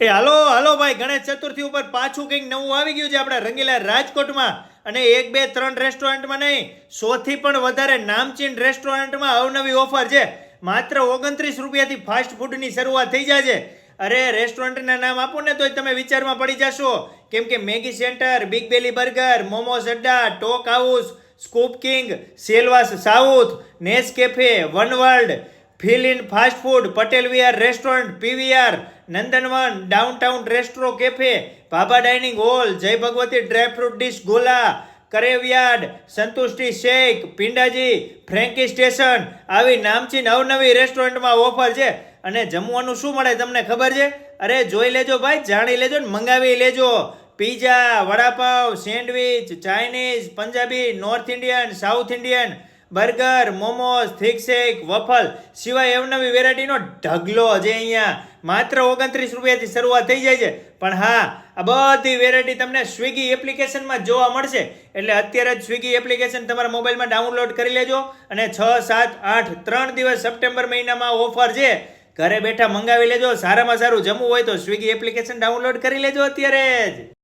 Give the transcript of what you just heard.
એ હાલો હાલો ભાઈ, ગણેશ ચતુર્થી ઉપર પાછું કંઈક નવું આવી ગયું છે આપણા રંગીલા રાજકોટમાં. અને એક, બે, ત્રણ રેસ્ટોરન્ટમાં નહીં, સોથી પણ વધારે નામચીન રેસ્ટોરન્ટમાં અવનવી ઓફર છે. માત્ર ઓગણત્રીસ રૂપિયાથી ફાસ્ટ ફૂડની શરૂઆત થઈ જાય છે અરે રેસ્ટોરન્ટના નામ આપો ને તોય તમે વિચારમાં પડી જશો. કેમ કે Maggi centre big belly burger momos Adda, talk house scoop king Silvassa south, Ness cafe one world fill in fast food Patel Vihar restaurant PVR Nandanvan downtown restro cafe Bhabha dining hall Jay Bhagwati dry fruit dish ગોલા કરેવયાર્ડ Santushti shake પિંડાજી frankie station આવી નામચી નવનવી રેસ્ટોરન્ટમાં offer છે. અને જમવાનું શું મળે તમને ખબર છે? અરે જોઈ લેજો ભાઈ, જાણી લેજો ને મંગાવી લેજો. Pizza vada pav sandwich Chinese Punjabi north Indian south Indian burger momos thick shake waffle સિવાય અવનવી વેરાયટીનો ઢગલો છે અહીંયા માત્ર ઓગણત્રીસ રૂપિયાથી શરૂઆત થઈ જાય છે. પણ હા, આ બધી વેરાયટી તમને સ્વિગી એપ્લિકેશનમાં જોવા મળશે. એટલે અત્યારે જ સ્વિગી એપ્લિકેશન તમારા મોબાઈલમાં ડાઉનલોડ કરી લેજો અને છ, સાત, આઠ, ત્રણ દિવસ સપ્ટેમ્બર મહિનામાં ઓફર છે. ઘરે બેઠા મંગાવી લેજો, સારામાં સારું જમવું હોય તો સ્વિગી એપ્લિકેશન ડાઉનલોડ કરી લેજો અત્યારે જ.